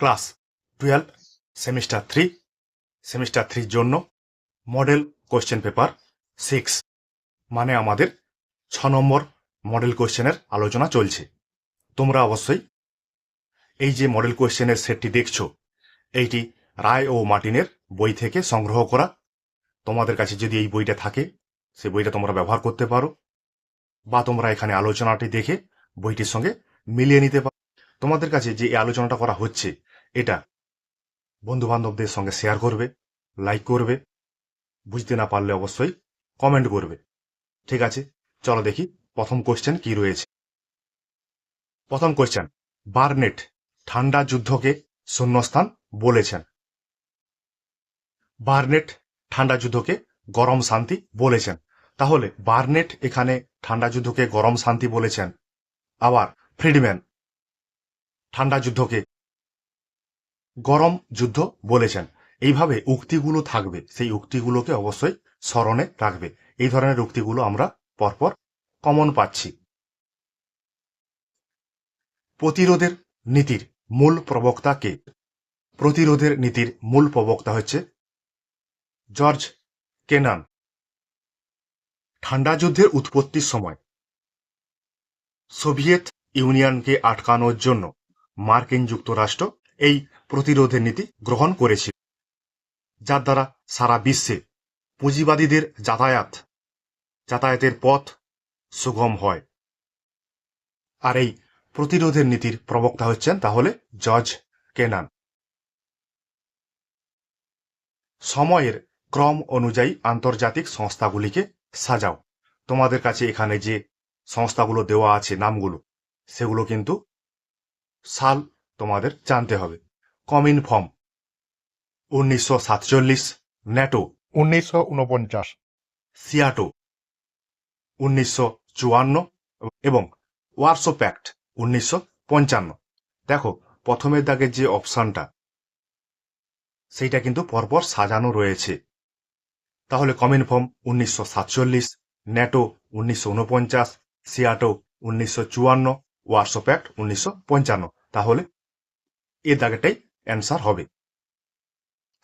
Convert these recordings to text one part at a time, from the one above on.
Class twelve, semester three, semester থ্রির জন্য model question paper six মানে আমাদের ছ নম্বর মডেল কোশ্চেনের আলোচনা চলছে। তোমরা অবশ্যই এই যে মডেল কোশ্চেনের সেটটি দেখছ, এইটি রায় ও মার্টিনের বই থেকে সংগ্রহ করা। তোমাদের কাছে যদি এই বইটা থাকে সেই বইটা তোমরা ব্যবহার করতে পারো বা তোমরা এখানে আলোচনাটি দেখে বইটির সঙ্গে মিলিয়ে নিতে পারো। তোমাদের কাছে যে এই আলোচনাটা করা হচ্ছে এটা। বন্ধু বান্ধবদের সঙ্গে শেয়ার করবে লাইক করবে, বুঝতে না পারলে অবশ্যই কমেন্ট করবে। ঠিক আছে? চলো দেখি প্রথম কোশ্চেন কি রয়েছে। প্রথম কোশ্চেন বার্নেট ঠান্ডা যুদ্ধকে শূন্যস্থান বলেছেন। বার্নেট ঠান্ডা যুদ্ধকে গরম শান্তি বলেছেন। তাহলে বার্নেট এখানে ঠান্ডা যুদ্ধকে গরম শান্তি বলেছেন। আবার ফ্রিডম্যান ঠান্ডা যুদ্ধকে গরম যুদ্ধ বলেছেন। এইভাবে উক্তিগুলো থাকবে। সেই উক্তিগুলোকে অবশ্যই স্মরণে রাখবে। এই ধরনের উক্তিগুলো আমরা পরপর কমন পাচ্ছি। প্রতিরোধের নীতির মূল প্রবক্তা কে? প্রতিরোধের নীতির মূল প্রবক্তা হচ্ছে জর্জ কেনান। ঠান্ডা যুদ্ধের উৎপত্তির সময় সোভিয়েত ইউনিয়নকে আটকানোর জন্য মার্কিন যুক্তরাষ্ট্র এই প্রতিরোধের নীতি গ্রহণ করেছিল, যার দ্বারা সারা বিশ্বে পুঁজিবাদীদের যাতায়াত, যাতায়াতের পথ সুগম হয়। আর এই প্রতিরোধের নীতির প্রবক্তা হচ্ছেন তাহলে জজ কেনান। সময়ের ক্রম অনুযায়ী আন্তর্জাতিক সংস্থাগুলিকে সাজাও। তোমাদের কাছে এখানে যে সংস্থাগুলো দেওয়া আছে নামগুলো, সেগুলো কিন্তু সাল তোমাদের জানতে হবে। কমিন ফর্ম উনিশশো সাতচল্লিশ ন্যাটো। উনিশশো উনপঞ্চাশ সিয়াটো। উনিশশো চুয়ান্ন এবং ওয়ার্সো প্যাক্ট উনিশশো পঞ্চান্ন। দেখো প্রথমের দাগের যে অপশানটা সেইটা কিন্তু পরপর সাজানো রয়েছে। তাহলে কমিন ফর্ম উনিশশো সাতচল্লিশ ন্যাটো উনিশশো উনপঞ্চাশ সিয়াটো উনিশশো চুয়ান্ন ওয়ার্সো প্যাক্ট উনিশশো পঞ্চান্ন। তাহলে এ দাগেটাই অ্যান্সার হবে।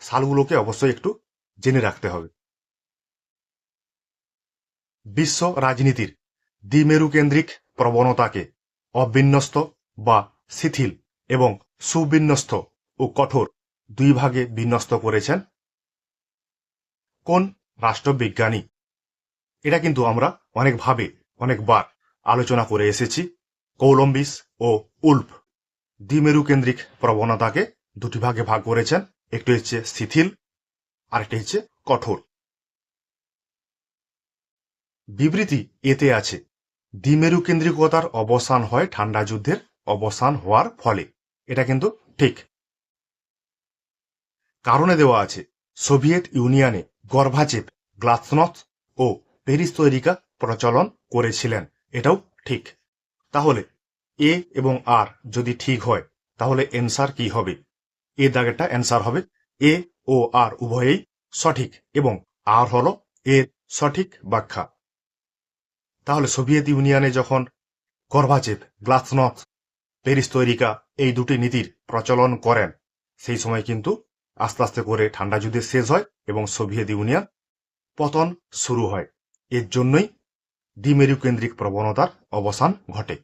সালগুলোকে অবশ্যই একটু জেনে রাখতে হবে। বিশ্ব রাজনীতির দ্বিমেরুকেন্দ্রিক প্রবণতাকে অবিন্যস্ত বা শিথিল এবং সুবিন্যস্ত ও কঠোর দুই ভাগে বিন্যস্ত করেছেন কোন রাষ্ট্রবিজ্ঞানী। এটা কিন্তু আমরা অনেকভাবে অনেকবার আলোচনা করে এসেছি, কৌলম্বিস ও উল্ফ। দ্বিমেরুকেন্দ্রিক প্রবণতাকে দুটি ভাগে ভাগ করেছেন। একটি হচ্ছে শিথিল, আরেকটি হচ্ছে কঠোর। বিবৃতি এতে আছে দ্বিমেরু কেন্দ্রিকতার অবসান হয় ঠান্ডা যুদ্ধের অবসান হওয়ার ফলে। এটা কিন্তু ঠিক। কারণে দেওয়া আছে, সোভিয়েত ইউনিয়নে গর্ভাচেপ গ্লাসনথ ও পেরিস্তরিকা প্রচলন করেছিলেন। এটাও ঠিক। তাহলে এ এবং আর যদি ঠিক হয়, তাহলে এনসার কি হবে? এ দাগেরটা অ্যান্সার হবে এ ও আর উভয়েই সঠিক এবং আর হল এর সঠিক ব্যাখ্যা। তাহলে সোভিয়েত ইউনিয়নে যখন গর্ভাচেপ গ্লাসনথ পেরিস্তৈরিকা এই দুটি নীতির প্রচলন করেন, সেই সময় কিন্তু আস্তে আস্তে করে ঠান্ডা যুদ্ধে শেষ হয় এবং সোভিয়েত ইউনিয়ন পতন শুরু হয়। এর জন্যই দ্বিমেরু কেন্দ্রিক প্রবণতার অবসান ঘটে।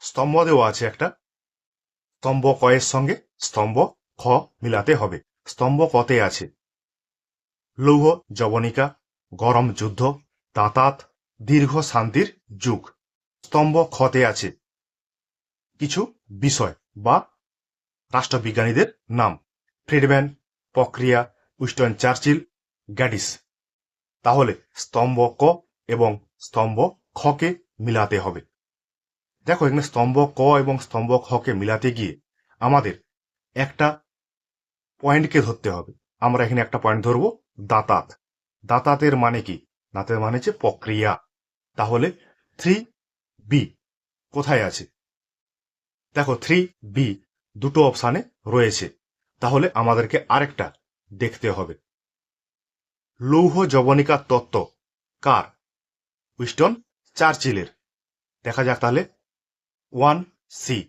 স্তম্ভ দেওয়া আছে একটা। স্তম্ভ কয়ের সঙ্গে স্তম্ভ খ মিলাতে হবে। স্তম্ভ কতে আছে? লৌহ জবনিকা গরম যুদ্ধ, তাঁতাত, দীর্ঘ শান্তির যুগ। স্তম্ভ খতে আছে কিছু বিষয় বা রাষ্ট্রবিজ্ঞানীদের নাম। ফ্রিডম্যান, প্রক্রিয়া উইস্টন চার্চিল, গ্যাডিস। তাহলে স্তম্ভ ক এবং স্তম্ভ খকে মিলাতে হবে। দেখো এখানে স্তম্ভ ক এবং স্তম্ভ খকে মিলাতে গিয়ে আমাদের একটা পয়েন্টকে ধরতে হবে। আমরা এখানে একটা পয়েন্ট ধরবো, দাঁতাত। দাঁতাতের মানে কি? দাঁতের মানে হচ্ছে প্রক্রিয়া। তাহলে থ্রি বি কোথায় আছে? দেখো থ্রি বি দুটো অপশানে রয়েছে। তাহলে আমাদেরকে আরেকটা দেখতে হবে। লৌহ জবনিকার তত্ত্ব কার? উইস্টন চার্চিলের। দেখা যাক তাহলে ওয়ান সি।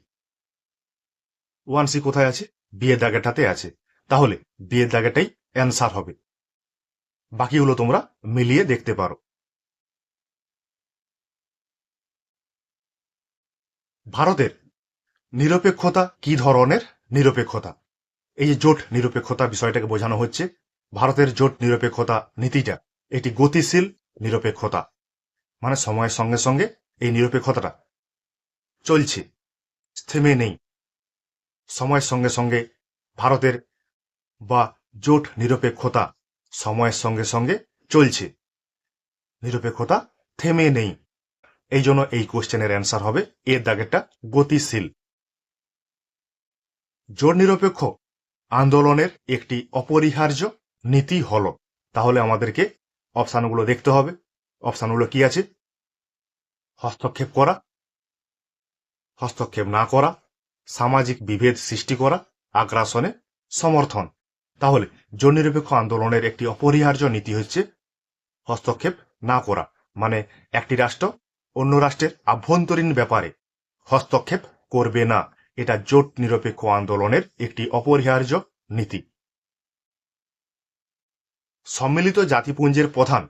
ওয়ান সি কোথায় আছে? বিয়ের দাগেরটাতে আছে। তাহলে বিয়ের দাগেটাই অ্যান্সার হবে। বাকিগুলো তোমরা মিলিয়ে দেখতে পারো। ভারতের নিরপেক্ষতা কি ধরনের নিরপেক্ষতা? এই যে জোট নিরপেক্ষতা বিষয়টাকে বোঝানো হচ্ছে, ভারতের জোট নিরপেক্ষতা নীতিটা, এটি গতিশীল নিরপেক্ষতা। মানে সময়ের সঙ্গে সঙ্গে এই নিরপেক্ষতাটা চলছে। থেমে নেই। সময়ের সঙ্গে সঙ্গে ভারতের বা জোট নিরপেক্ষতা সময়ের সঙ্গে সঙ্গে চলছে। নিরপেক্ষতা থেমে নেই। এই জন্য এই কোশ্চেনের অ্যান্সার হবে, এর দাগেরটা গতিশীল। জোট নিরপেক্ষ আন্দোলনের একটি অপরিহার্য নীতি হল, তাহলে আমাদেরকে অপশানগুলো দেখতে হবে। অপশানগুলো কি আছে? হস্তক্ষেপ করা হস্তক্ষেপ না করা, সামাজিক বিভেদ সৃষ্টি করা, আগ্রাসনে সমর্থন। তাহলে জননিরপেক্ষ আন্দোলনের একটি অপরিহার্য নীতি হচ্ছে হস্তক্ষেপ না করা মানে একটি রাষ্ট্র অন্য রাষ্ট্রের আভ্যন্তরীণ ব্যাপারে হস্তক্ষেপ করবে না। এটা জোট নিরপেক্ষ আন্দোলনের একটি অপরিহার্য নীতি। সম্মিলিত জাতিপুঞ্জের প্রধান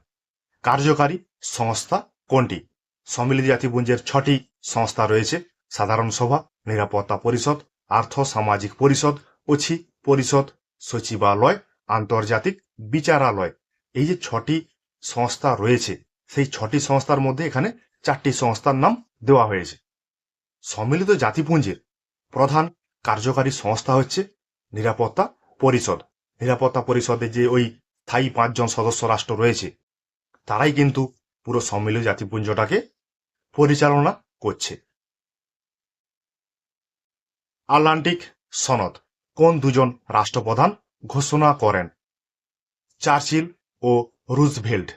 কার্যকারী সংস্থা কোনটি? সম্মিলিত জাতিপুঞ্জের ছটি সংস্থা রয়েছে। সাধারণ সভা, নিরাপত্তা পরিষদ, আর্থ সামাজিক পরিষদ অছি পরিষদ, সচিবালয়, আন্তর্জাতিক বিচারালয়। এই যে ছটি সংস্থা রয়েছে, সেই ছটি সংস্থার মধ্যে এখানে চারটি সংস্থার নাম দেওয়া হয়েছে। সম্মিলিত জাতিপুঞ্জের প্রধান কার্যকারী সংস্থা হচ্ছে নিরাপত্তা পরিষদ। নিরাপত্তা পরিষদে যে ওই স্থায়ী পাঁচজন সদস্য রাষ্ট্র রয়েছে, তারাই কিন্তু পুরো সম্মিলিত জাতিপুঞ্জটাকে পরিচালনা করছে। আটলান্টিক সনদ, কোন দুজন রাষ্ট্রপ্রধান ঘোষণা করেন? চার্চিল ও রুজভেল্ট।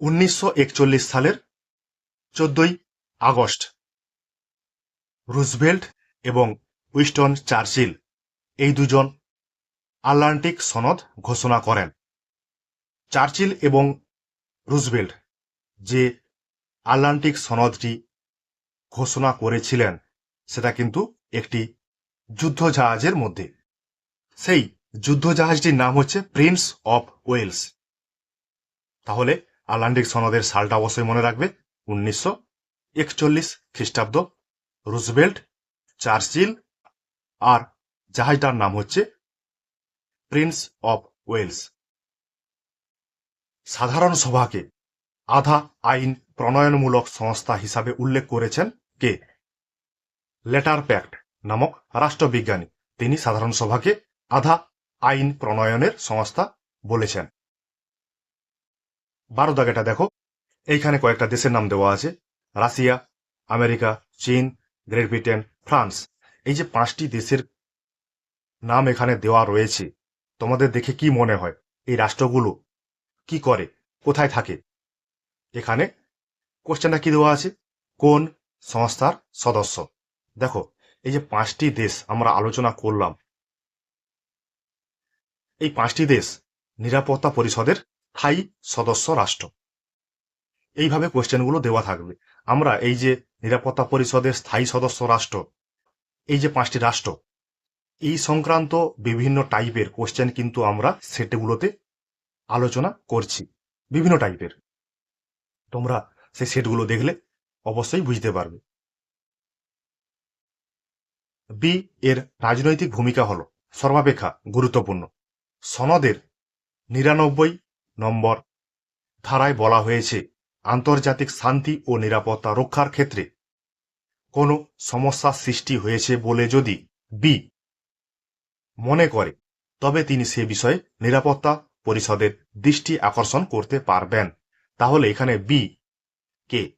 উনিশশো একচল্লিশ সালের চোদ্দই আগস্ট। রুজভেল্ট এবং উইস্টন চার্চিল এই দুজন আটলান্টিক সনদ ঘোষণা করেন। চার্চিল এবং রুজভেল্ট যে আটলান্টিক সনদটি ঘোষণা করেছিলেন সেটা কিন্তু একটি যুদ্ধজাহাজের মধ্যে। সেই যুদ্ধজাহাজটির নাম হচ্ছে প্রিন্স অফ ওয়েলস তাহলে আটলান্টিক সনদের সালটা অবশ্যই মনে রাখবে। উনিশশো একচল্লিশ খ্রিস্টাব্দ রুজবেল্ট চার্চিল, আর জাহাজটার নাম হচ্ছে প্রিন্স অফ ওয়েলস সাধারণ সভাকে আধা আইন প্রণয়নমূলক সংস্থা হিসাবে উল্লেখ করেছেন কে? লেটার প্যাক্ট নামক রাষ্ট্রবিজ্ঞানী, তিনি সাধারণ সভাকে আধা আইন প্রণয়নের সংস্থা বলেছেন। বারো দাগেটা দেখো। এইখানে কয়েকটা দেশের নাম দেওয়া আছে। রাশিয়া, আমেরিকা, চীন, গ্রেট ব্রিটেন, ফ্রান্স। এই যে পাঁচটি দেশের নাম এখানে দেওয়া রয়েছে, তোমাদের দেখে কি মনে হয়? এই রাষ্ট্রগুলো কি করে? কোথায় থাকে? এখানে কোশ্চেনটা কি দেওয়া আছে? কোন সংস্থার সদস্য? দেখো, এই যে পাঁচটি দেশ আমরা আলোচনা করলাম, এই পাঁচটি দেশ নিরাপত্তা পরিষদের স্থায়ী সদস্য রাষ্ট্র। এইভাবে কোশ্চেনগুলো দেওয়া থাকবে। আমরা এই যে নিরাপত্তা পরিষদের স্থায়ী সদস্য রাষ্ট্র, এই যে পাঁচটি রাষ্ট্র, এই সংক্রান্ত বিভিন্ন টাইপের কোশ্চেন কিন্তু আমরা সেটগুলোতে আলোচনা করছি, বিভিন্ন টাইপের। তোমরা সেই সেটগুলো দেখলে অবশ্যই বুঝতে পারবে। বি এর রাজনৈতিক ভূমিকা হল সর্বাপেক্ষা গুরুত্বপূর্ণ। সনদের নিরানব্বই নম্বর ধারায় বলা হয়েছে, আন্তর্জাতিক শান্তি ও নিরাপত্তা রক্ষার ক্ষেত্রে কোনো সমস্যা সৃষ্টি হয়েছে বলে যদি বি মনে করে, তবে তিনি সে বিষয়ে নিরাপত্তা পরিষদের দৃষ্টি আকর্ষণ করতে পারবেন। তাহলে এখানে বি কে?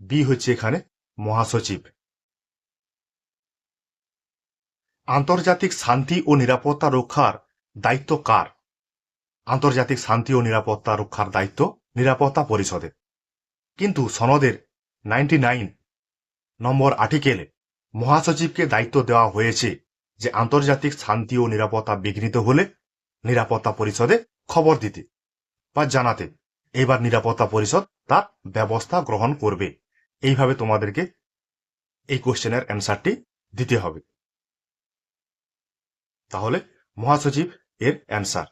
বি হচ্ছে এখানে মহাসচিব। আন্তর্জাতিক শান্তি ও নিরাপত্তা রক্ষার দায়িত্ব কার? আন্তর্জাতিক শান্তি ও নিরাপত্তা রক্ষার দায়িত্ব নিরাপত্তা পরিষদের। কিন্তু সনদের নাইনটি নাইন নম্বর আর্টিকেলে মহাসচিবকে দায়িত্ব দেওয়া হয়েছে যে আন্তর্জাতিক শান্তি ও নিরাপত্তা বিঘ্নিত হলে নিরাপত্তা পরিষদে খবর দিতে বা জানাতে। এবার নিরাপত্তা পরিষদ তার ব্যবস্থা গ্রহণ করবে। এইভাবে তোমাদেরকে এই কোশ্চেনের অ্যান্সারটি দিতে হবে। তাহলে মহাসচিব এর অ্যান্সার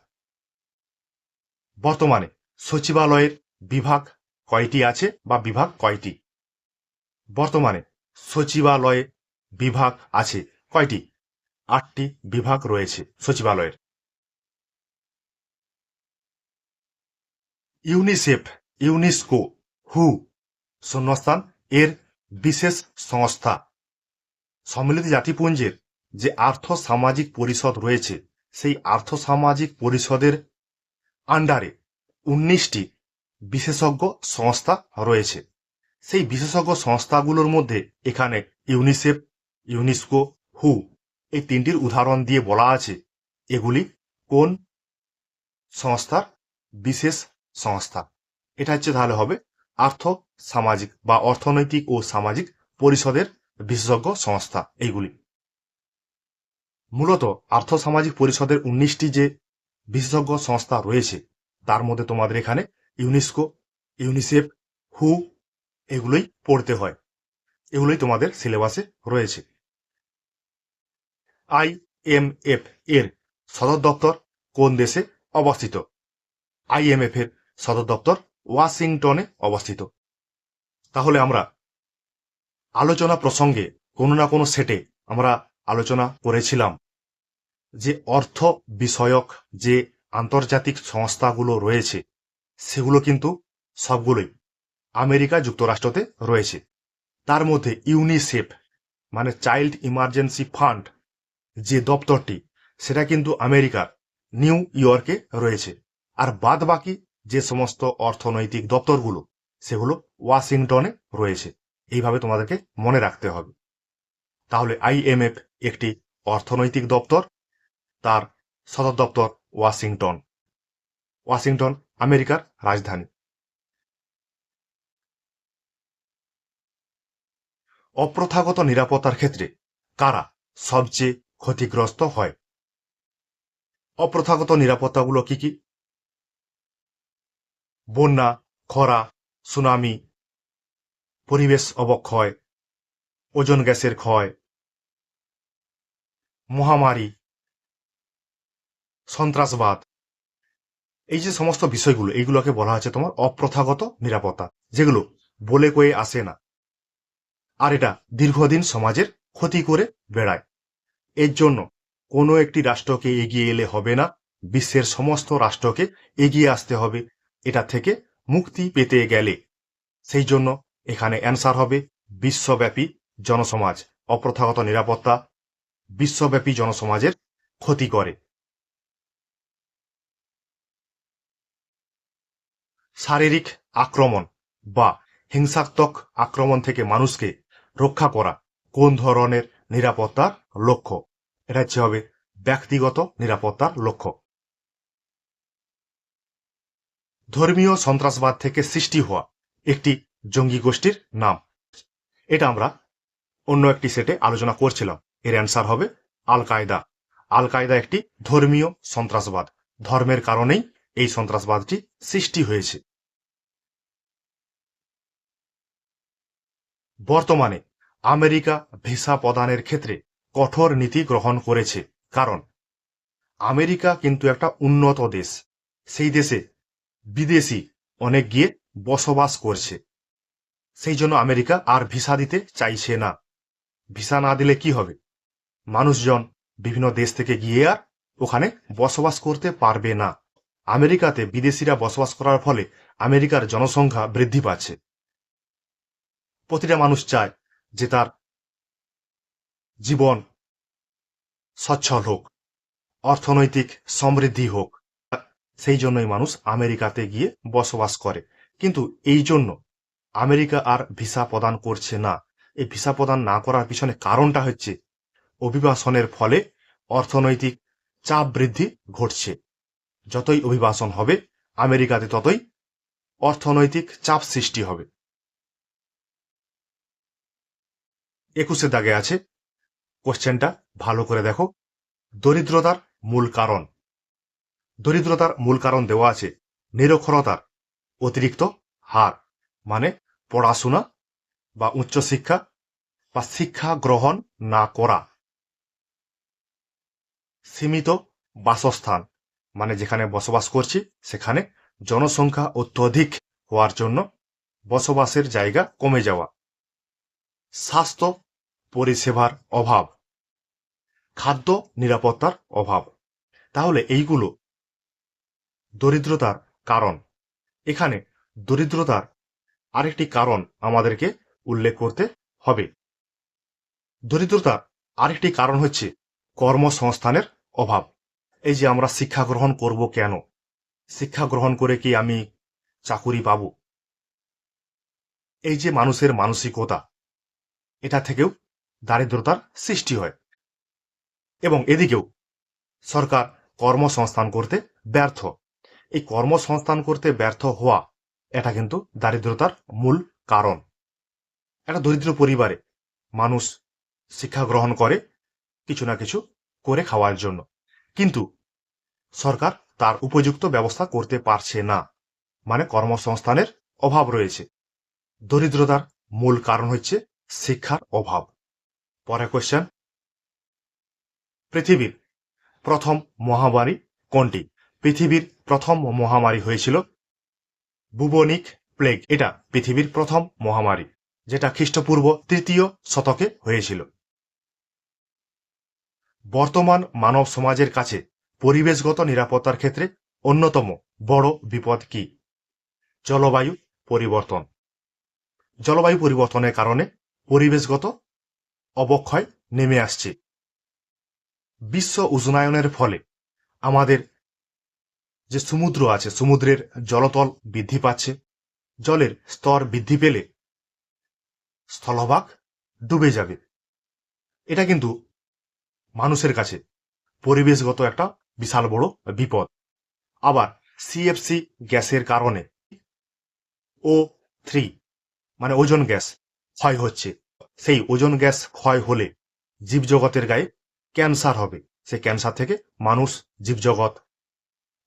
বর্তমানে সচিবালয়ের বিভাগ কয়টি আছে বা বিভাগ কয়টি? বর্তমানে সচিবালয়ে বিভাগ আছে কয়টি? আটটি বিভাগ রয়েছে সচিবালয়ের। ইউনিসেফ, ইউনেস্কো, হু, শূন্যস্থান এর বিশেষ সংস্থা। সম্মিলিত জাতিপুঞ্জের যে আর্থ সামাজিক পরিষদ রয়েছে, সেই আর্থ সামাজিক পরিষদের আন্ডারে উনিশটি বিশেষজ্ঞ সংস্থা রয়েছে। সেই বিশেষজ্ঞ সংস্থাগুলোর মধ্যে এখানে ইউনিসেফ, ইউনেস্কো, হু, এই তিনটির উদাহরণ দিয়ে বলা আছে। এগুলি কোন সংস্থার বিশেষ সংস্থা? এটা হচ্ছে তাহলে হবে আর্থ সামাজিক বা অর্থনৈতিক ও সামাজিক পরিষদের বিশেষজ্ঞ সংস্থা, এইগুলি। মূলত আর্থ সামাজিক পরিষদের উনিশটি যে বিশেষজ্ঞ সংস্থা রয়েছে, তার মধ্যে তোমাদের এখানে ইউনেস্কো, ইউনিসেফ, হু, এগুলোই পড়তে হয়। এগুলোই তোমাদের সিলেবাসে রয়েছে। আই এম এফ এর সদর দপ্তর কোন দেশে অবস্থিত? আইএমএফ এর সদর দপ্তর ওয়াশিংটনে অবস্থিত। তাহলে আমরা আলোচনা প্রসঙ্গে কোনো না কোনো সেটে আমরা আলোচনা করেছিলাম। যে অর্থ বিষয়ক যে আন্তর্জাতিক সংস্থাগুলো রয়েছে, সেগুলো কিন্তু সবগুলোই আমেরিকা যুক্তরাষ্ট্রতে রয়েছে। তার মধ্যে ইউনিসেফ মানে চাইল্ড ইমার্জেন্সি ফান্ড, যে দপ্তরটি, সেটা কিন্তু আমেরিকার নিউ ইয়র্কে রয়েছে। আর বাদ বাকি যে সমস্ত অর্থনৈতিক দপ্তরগুলো, সেগুলো ওয়াশিংটনে রয়েছে। এইভাবে তোমাদেরকে মনে রাখতে হবে। তাহলে আইএমএফ একটি অর্থনৈতিক দপ্তর তার সদর দপ্তর ওয়াশিংটন। ওয়াশিংটন, আমেরিকার রাজধানী। অপ্রথাগত নিরাপত্তার ক্ষেত্রে কারা সবচেয়ে ক্ষতিগ্রস্ত হয়? অপ্রথাগত নিরাপত্তাগুলো কি কি? বন্যা, খরা, সুনামি, পরিবেশ অবক্ষয়, ওজন গ্যাসের ক্ষয়, মহামারী সন্ত্রাসবাদ। এই যে সমস্ত বিষয়গুলো, এইগুলোকে বলা হচ্ছে তোমার অপ্রথাগত নিরাপত্তা, যেগুলো বলে কয়ে আসে না। আর এটা দীর্ঘদিন সমাজের ক্ষতি করে বেড়ায়। এর জন্য কোনো একটি রাষ্ট্রকে এগিয়ে এলে হবে না, বিশ্বের সমস্ত রাষ্ট্রকে এগিয়ে আসতে হবে, এটা থেকে মুক্তি পেতে গেলে। সেই জন্য এখানে অ্যান্সার হবে, বিশ্বব্যাপী জনসমাজ অপ্রথাগত নিরাপত্তা, বিশ্বব্যাপী জনসমাজের ক্ষতি করে। শারীরিক আক্রমণ বা হিংসাত্মক আক্রমণ থেকে মানুষকে রক্ষা করা কোন ধরনের নিরাপত্তার লক্ষ্য? এটা হচ্ছে হবে ব্যক্তিগত নিরাপত্তার লক্ষ্য। ধর্মীয় সন্ত্রাসবাদ থেকে সৃষ্টি হওয়া একটি জঙ্গি গোষ্ঠীর নাম। এটা আমরা অন্য একটি সেটে আলোচনা করছিলাম। এর অ্যান্সার হবে আল কায়দা আল কায়দা একটি ধর্মীয় সন্ত্রাসবাদ। ধর্মের কারণেই এই সন্ত্রাসবাদটি সৃষ্টি হয়েছে। বর্তমানে আমেরিকা ভিসা প্রদানের ক্ষেত্রে কঠোর নীতি গ্রহণ করেছে, কারণ আমেরিকা কিন্তু একটা উন্নত দেশ। সেই দেশে বিদেশি অনেক গিয়ে বসবাস করছে। সেই জন্য আমেরিকা আর ভিসা দিতে চাইছে না। ভিসা না দিলে কি হবে? মানুষজন বিভিন্ন দেশ থেকে গিয়ে আর ওখানে বসবাস করতে পারবে না। আমেরিকাতে বিদেশিরা বসবাস করার ফলে আমেরিকার জনসংখ্যা বৃদ্ধি পাচ্ছে। প্রতিটা মানুষ চায় যে তার জীবন সচ্ছল হোক, অর্থনৈতিক সমৃদ্ধি হোক। সেই জন্যই মানুষ আমেরিকাতে গিয়ে বসবাস করে। কিন্তু এই জন্য আমেরিকা আর ভিসা প্রদান করছে না। এই ভিসা প্রদান না করার পিছনে কারণটা হচ্ছে অভিবাসনের ফলে অর্থনৈতিক চাপ বৃদ্ধি ঘটছে। যতই অভিবাসন হবে, আমেরিকাতে ততই অর্থনৈতিক চাপ সৃষ্টি হবে। একুশে দাগে আছে, কোশ্চেনটা ভালো করে দেখো। দরিদ্রতার মূল কারণ। দরিদ্রতার মূল কারণ দেওয়া আছে, নিরক্ষরতার অতিরিক্ত হার মানে পড়াশোনা বা উচ্চশিক্ষা বা শিক্ষা গ্রহণ না করা। সীমিত বাসস্থান। মানে যেখানে বসবাস করছি, সেখানে জনসংখ্যা অত্যধিক হওয়ার জন্য বসবাসের জায়গা কমে যাওয়া। স্বাস্থ্য পরিষেবার অভাব, খাদ্য নিরাপত্তার অভাব। তাহলে এইগুলো দরিদ্রতার কারণ। এখানে দরিদ্রতার আরেকটি কারণ আমাদেরকে উল্লেখ করতে হবে। দরিদ্রতার আরেকটি কারণ হচ্ছে কর্মসংস্থানের অভাব। এই যে আমরা শিক্ষা গ্রহণ করব কেন? শিক্ষা গ্রহণ করে কি আমি চাকুরি পাব? এই যে মানুষের মানসিকতা, এটা থেকেও দারিদ্রতার সৃষ্টি হয়। এবং এদিকেও সরকার কর্মসংস্থান করতে ব্যর্থ। এই কর্মসংস্থান করতে ব্যর্থ হওয়া, এটা কিন্তু দারিদ্রতার মূল কারণ। একটা দরিদ্র পরিবারে মানুষ শিক্ষা গ্রহণ করে কিছু না কিছু করে খাওয়ার জন্য। কিন্তু সরকার তার উপযুক্ত ব্যবস্থা করতে পারছে না। মানে কর্মসংস্থানের অভাব রয়েছে। দরিদ্রতার মূল কারণ হচ্ছে শিক্ষার অভাব। পরে কোশ্চেন পৃথিবীর প্রথম মহামারী কোনটি? পৃথিবীর প্রথম মহামারী হয়েছিল বুবনিক প্লেগ। এটা পৃথিবীর প্রথম মহামারী, যেটা খ্রিস্টপূর্ব তৃতীয় শতকে হয়েছিল। বর্তমান মানব সমাজের কাছে পরিবেশগত নিরাপত্তার ক্ষেত্রে অন্যতম বড় বিপদ কি? জলবায়ু পরিবর্তন। জলবায়ু পরিবর্তনের কারণে পরিবেশগত অবক্ষয় নেমে আসছে। বিশ্ব উষ্ণায়নের ফলে আমাদের যে সমুদ্র আছে, সমুদ্রের জলতল বৃদ্ধি পাচ্ছে। জলের স্তর বৃদ্ধি পেলে স্থলভাগ ডুবে যাবে। এটা কিন্তু মানুষের কাছে পরিবেশগত একটা বিশাল বড় বিপদ। আবার সিএফসি গ্যাসের কারণে ও থ্রি মানে ওজন গ্যাস ক্ষয় হচ্ছে। সেই ওজন গ্যাস ক্ষয় হলে জীবজগতের গায়ে ক্যান্সার হবে। সেই ক্যান্সার থেকে মানুষ, জীবজগৎ,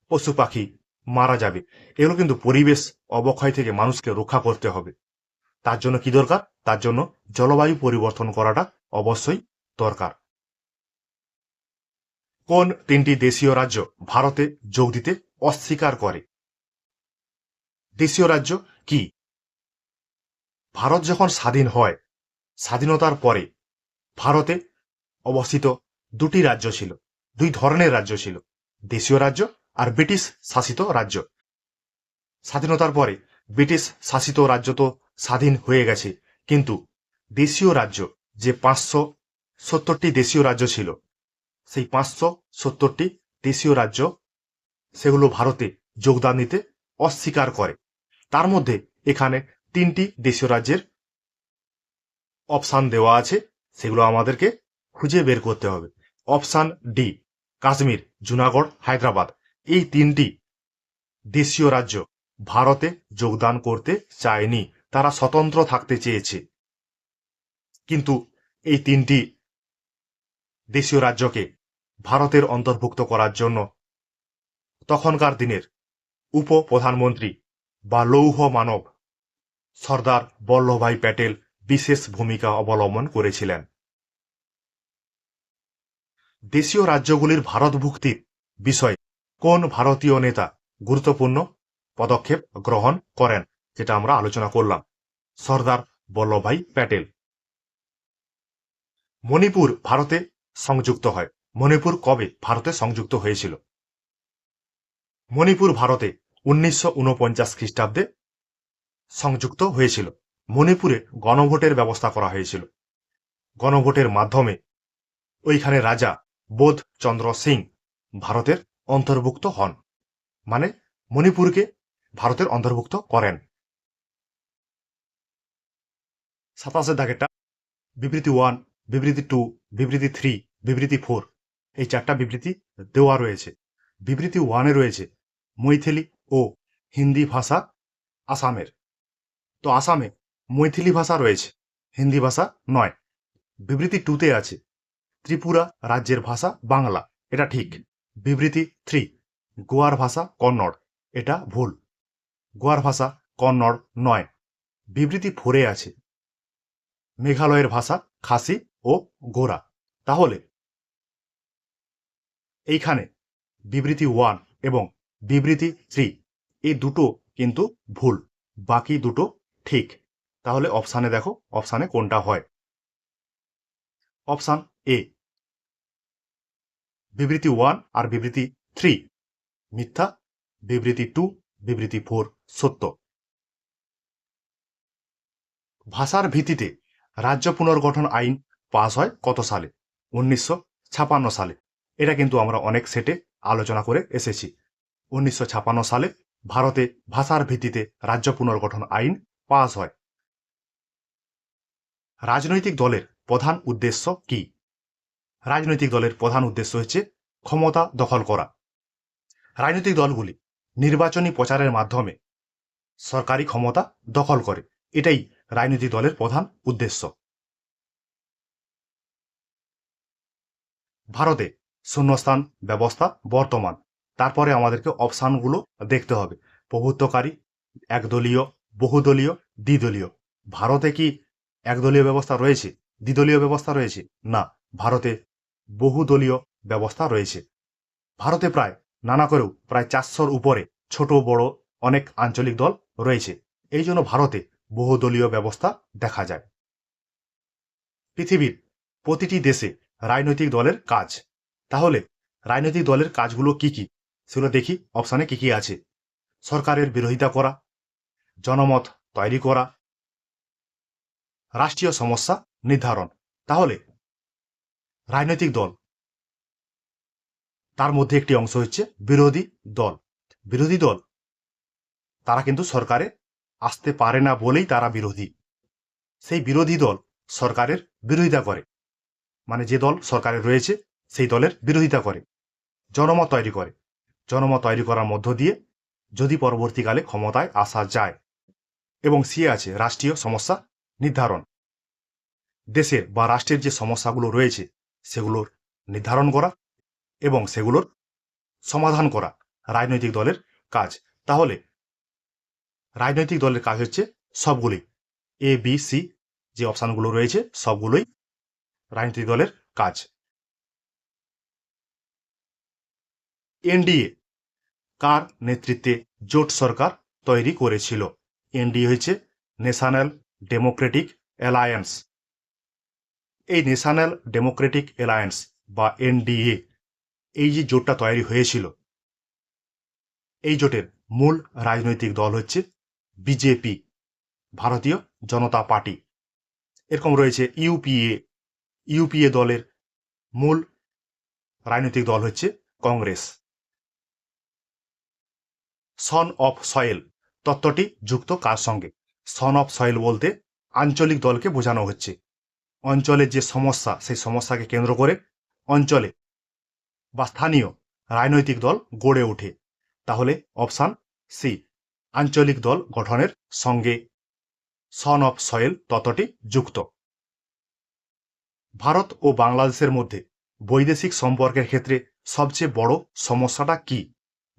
পশু পাখি মারা যাবে। এগুলো কিন্তু পরিবেশ অবক্ষয় থেকে মানুষকে রক্ষা করতে হবে। তার জন্য কি দরকার? তার জন্য জলবায়ু পরিবর্তন করাটা অবশ্যই দরকার। কোন তিনটি দেশীয় রাজ্য ভারতে যোগ দিতে অস্বীকার করে? দেশীয় রাজ্য কি? ভারত যখন স্বাধীন হয়, স্বাধীনতার পরে ভারতে অবস্থিত দুটি রাজ্য ছিল, দুই ধরনের রাজ্য ছিল, দেশীয় রাজ্য আর ব্রিটিশ শাসিত রাজ্য। স্বাধীনতার পরে ব্রিটিশ শাসিত রাজ্য তো স্বাধীন হয়ে গেছে, কিন্তু দেশীয় রাজ্য যে পাঁচশো সত্তরটি দেশীয় রাজ্য ছিল সেই পাঁচশো সত্তরটি দেশীয় রাজ্য সেগুলো ভারতে যোগদান দিতে অস্বীকার করে। তার মধ্যে এখানে তিনটি দেশীয় রাজ্যের অপশান দেওয়া আছে, সেগুলো আমাদেরকে খুঁজে বের করতে হবে। Option D, Kashmir, Junagadh, Hyderabad. এই তিনটি দেশীয় রাজ্য ভারতে যোগদান করতে চায়নি, তারা স্বতন্ত্র থাকতে চেয়েছে। কিন্তু এই তিনটি দেশীয় রাজ্যকে ভারতের অন্তর্ভুক্ত করার জন্য তখনকার দিনের উপ প্রধানমন্ত্রী বা লৌহ মানব সর্দার বল্লভভাই প্যাটেল বিশেষ ভূমিকা অবলম্বন করেছিলেন। দেশীয় রাজ্যগুলির ভারতভুক্তির বিষয়ে কোন ভারতীয় নেতা গুরুত্বপূর্ণ পদক্ষেপ গ্রহণ করেন যেটা আমরা আলোচনা করলাম। সর্দার বল্লভভাই প্যাটেল। মণিপুর, ভারতে সংযুক্ত হয়। মণিপুর কবে ভারতে সংযুক্ত হয়েছিল? মণিপুর ভারতে উনিশশো উনপঞ্চাশ খ্রিস্টাব্দে সংযুক্ত হয়েছিল। মণিপুরে গণভোটের ব্যবস্থা করা হয়েছিল। গণভোটের মাধ্যমে ওইখানে রাজা বোধ চন্দ্র সিং ভারতের অন্তর্ভুক্ত হন। মানে মণিপুরকে ভারতের অন্তর্ভুক্ত করেন। সাতাশের দাগেরটা বিবৃতি ওয়ান বিবৃতি টু বিবৃতি থ্রি বিবৃতি ফোর এই চারটা বিবৃতি দেওয়া রয়েছে। বিবৃতি ওয়ানে রয়েছে মৈথিলি ও হিন্দি ভাষা আসামের। তো আসামে মৈথিলি ভাষা রয়েছে, হিন্দি ভাষা নয়। বিবৃতি টুতে আছে ত্রিপুরা রাজ্যের ভাষা বাংলা, এটা ঠিক। বিবৃতি থ্রি গোয়ার ভাষা কন্নড়, এটা ভুল। গোয়ার ভাষা কন্নড় নয়। বিবৃতি ফোরে আছে মেঘালয়ের ভাষা খাসি ও গোরা। তাহলে এইখানে বিবৃতি ওয়ান এবং বিবৃতি থ্রি, এই দুটো কিন্তু ভুল, বাকি দুটো ঠিক। তাহলে অপশানে দেখো, অপশানে কোনটা হয়। অপশান এ, বিবৃতি ওয়ান আর বিবৃতি থ্রি, মিথ্যা, বিবৃতি টু, বিবৃতি ফোর, সত্য। ভাষার ভিত্তিতে রাজ্য পুনর্গঠন আইন পাস হয় কত সালে? উনিশশো ছাপান্ন সালে। এটা কিন্তু আমরা অনেক সেটে আলোচনা করে এসেছি। উনিশশো ছাপান্ন সালে ভারতে ভাষার ভিত্তিতে রাজ্য পুনর্গঠন আইন পাস হয়। রাজনৈতিক দলের প্রধান উদ্দেশ্য কি? রাজনৈতিক দলের প্রধান উদ্দেশ্য হচ্ছে ক্ষমতা দখল করা। রাজনৈতিক দলগুলি নির্বাচনী প্রচারের মাধ্যমে সরকারি ক্ষমতা দখল করে। এটাই রাজনৈতিক দলের প্রধান উদ্দেশ্য। ভারতে শূন্যস্থান ব্যবস্থা বর্তমান। তারপরে আমাদেরকে অপশানগুলো দেখতে হবে। প্রভুত্বকারী, একদলীয়, বহুদলীয়, দ্বিদলীয়। ভারতে কি একদলীয় ব্যবস্থা রয়েছে, দ্বিদলীয় ব্যবস্থা রয়েছে? না, ভারতে বহুদলীয় ব্যবস্থা রয়েছে। ভারতে প্রায় নানা করেও প্রায় চারশোর উপরে ছোট, বড় অনেক আঞ্চলিক দল রয়েছে। এই জন্য ভারতে বহুদলীয় ব্যবস্থা দেখা যায়। পৃথিবীর প্রতিটি দেশে রাজনৈতিক দলের কাজ। তাহলে রাজনৈতিক দলের কাজগুলো কি কি? সেগুলো দেখি অপশানে কি কি আছে। সরকারের বিরোধিতা করা, জনমত তৈরি করা, রাষ্ট্রীয় সমস্যা নির্ধারণ। তাহলে রাজনৈতিক দল, তার মধ্যে একটি অংশ হচ্ছে বিরোধী দল। বিরোধী দল, তারা কিন্তু সরকারে আসতে পারে না বলেই তারা বিরোধী। সেই বিরোধী দল সরকারের বিরোধিতা করে। মানে যে দল সরকারে রয়েছে, সেই দলের বিরোধিতা করে, জনমত তৈরি করে। জনমত তৈরি করার মধ্য দিয়ে যদি পরবর্তীকালে ক্ষমতায় আসা যায় এবং সি আছে রাষ্ট্রীয় সমস্যা নির্ধারণ। দেশের বা রাষ্ট্রের যে সমস্যাগুলো রয়েছে, সেগুলোর নির্ধারণ করা এবং সেগুলোর সমাধান করা রাজনৈতিক দলের কাজ। তাহলে রাজনৈতিক দলের কাজ হচ্ছে সবগুলি এ বি সি যে অপশানগুলো রয়েছে, সবগুলোই রাজনৈতিক দলের কাজ। এনডিএ, কার নেতৃত্বে জোট সরকার তৈরি করেছিল? এনডিএ হয়েছে ন্যাশনাল ডেমোক্রেটিক অ্যালায়েন্স এই ন্যাশনাল ডেমোক্রেটিক অ্যালায়েন্স বা এনডিএ, এই যে জোটটা তৈরি হয়েছিল, এই জোটের মূল রাজনৈতিক দল হচ্ছে বিজেপি, ভারতীয় জনতা পার্টি। এরকম রয়েছে ইউপিএ ইউপিএ দলের মূল রাজনৈতিক দল হচ্ছে কংগ্রেস। সন অফ সয়েল তত্ত্বটি যুক্ত কার সঙ্গে? সন অফ সয়েল বলতে আঞ্চলিক দলকে বোঝানো হচ্ছে। অঞ্চলের যে সমস্যা, সেই সমস্যাকে কেন্দ্র করে অঞ্চলে বা স্থানীয় রাজনৈতিক দল গড়ে ওঠে। তাহলে অপশান সি আঞ্চলিক দল গঠনের সঙ্গে সন অফ সয়েল তত্ত্বটি যুক্ত। ভারত ও বাংলাদেশের মধ্যে বৈদেশিক সম্পর্কের ক্ষেত্রে সবচেয়ে বড় সমস্যাটা কি?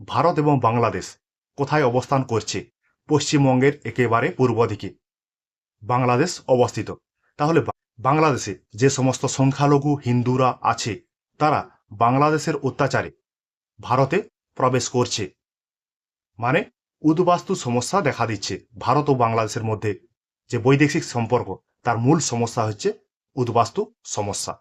ভারত এবং বাংলাদেশ কোথায় অবস্থান করছে? পশ্চিমবঙ্গের একেবারে পূর্ব দিকে। বাংলাদেশ অবস্থিত। তাহলে বাংলাদেশে যে সমস্ত সংখ্যালঘু হিন্দুরা আছে, তারা বাংলাদেশের অত্যাচারে ভারতে প্রবেশ করছে। মানে উদ্বাস্তু সমস্যা দেখা দিচ্ছে। ভারত ও বাংলাদেশের মধ্যে যে বৈদেশিক সম্পর্ক, তার মূল সমস্যা হচ্ছে উদ্বাস্তু সমস্যা।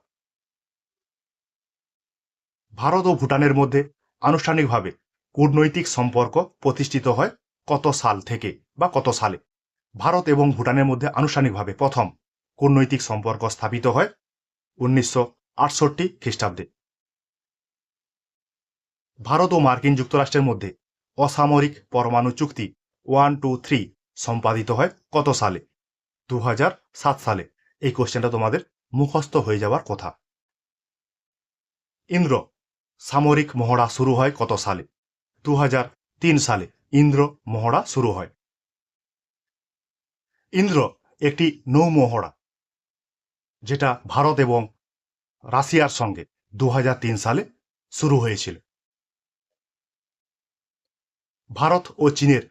ভারত ও ভুটানের মধ্যে আনুষ্ঠানিকভাবে কূটনৈতিক সম্পর্ক প্রতিষ্ঠিত হয় কত সাল থেকে বা কত সালে? ভারত এবং ভুটানের মধ্যে আনুষ্ঠানিকভাবে প্রথম কূটনৈতিক সম্পর্ক স্থাপিত হয় উনিশশো আটষট্টি খ্রিস্টাব্দে। ভারত ও মার্কিন যুক্তরাষ্ট্রের মধ্যে অসামরিক পরমাণু চুক্তি ওয়ান, টু, থ্রি সম্পাদিত হয় কত সালে? দু সালে। এই কোশ্চেনটা তোমাদের মুখস্থ হয়ে যাওয়ার কথা। ইন্দ্র, সামরিক মহড়া শুরু হয় কত সালে? দু সালে ইন্দ্র মহড়া শুরু হয়। ইন্দ্র একটি নৌ মহড়া, যেটা ভারত এবং রাশিয়ার সঙ্গে দু হাজার তিন সালে শুরু হয়েছিল। ভারত ও চীনের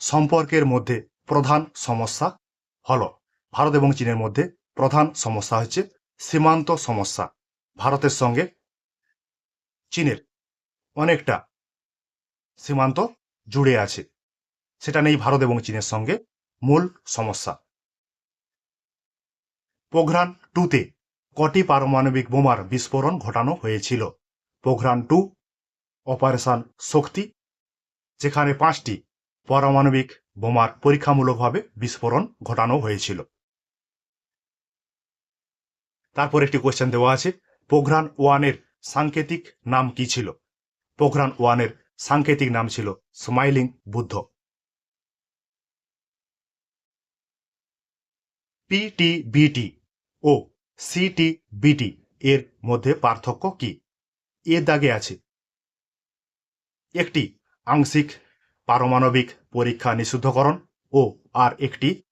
সম্পর্কের মধ্যে প্রধান সমস্যা হল ভারত এবং চীনের মধ্যে প্রধান সমস্যা হচ্ছে সীমান্ত সমস্যা। ভারতের সঙ্গে চীনের অনেকটা সীমান্ত জুড়ে আছে। সেটা নেই ভারত এবং চীনের সঙ্গে মূল সমস্যা। পোখরান টুতে কটি পারমাণবিক বোমার বিস্ফোরণ ঘটানো হয়েছিল? পোখরান টু, অপারেশন শক্তি, যেখানে পাঁচটি পারমাণবিক বোমার পরীক্ষামূলকভাবে বিস্ফোরণ ঘটানো হয়েছিল। তারপর একটি কোয়েশ্চেন দেওয়া আছে পোখরান ওয়ানের সাংকেতিক নাম কি ছিল? পোখরান ওয়ানের সাংকেতিক নাম ছিল স্মাইলিং বুদ্ধ। পিটিবিটি ও সিটিবিটি এর মধ্যে পার্থক্য কি? এ দাগে আছে। একটি আংশিক পারমাণবিক পরীক্ষা নিষিদ্ধকরণ ও আর একটি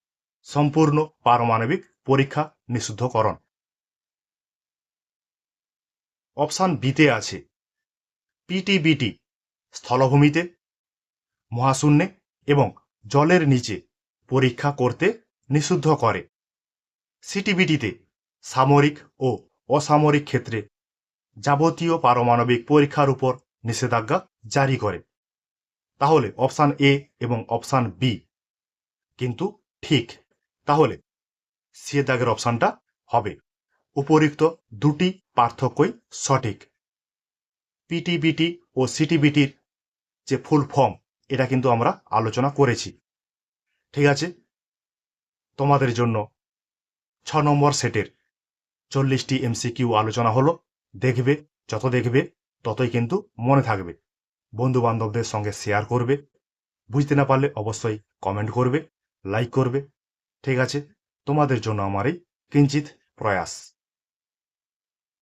সম্পূর্ণ পারমাণবিক পরীক্ষা নিষিদ্ধকরণ। অপশান বিতে আছে। পিটিবিটি, স্থলভূমিতে, মহাশূন্যে এবং জলের নিচে পরীক্ষা করতে নিষিদ্ধ করে। সিটিবিটিতে সামরিক ও অসামরিক ক্ষেত্রে যাবতীয় পারমাণবিক পরীক্ষার উপর নিষেধাজ্ঞা জারি করে। তাহলে অপশান এ এবং অপশান বি। কিন্তু ঠিক, তাহলে সি দাগের অপশানটা হবে। উপরিক্ত দুটি পার্থক্যই সঠিক। পিটিবিটি ও সিটিবিটির যে ফুল ফর্ম এটা কিন্তু আমরা আলোচনা করেছি। ঠিক আছে? তোমাদের জন্য ছ নম্বর সেটের চল্লিশটি এমসিকিউ আলোচনা হলো। দেখবে, যত দেখবে, ততই কিন্তু মনে থাকবে। বন্ধু বান্ধবদের সঙ্গে শেয়ার করবে। বুঝতে না পারলে অবশ্যই কমেন্ট করবে লাইক করবে। ঠিক আছে? তোমাদের জন্য আমার এই কিঞ্চিত প্রয়াস।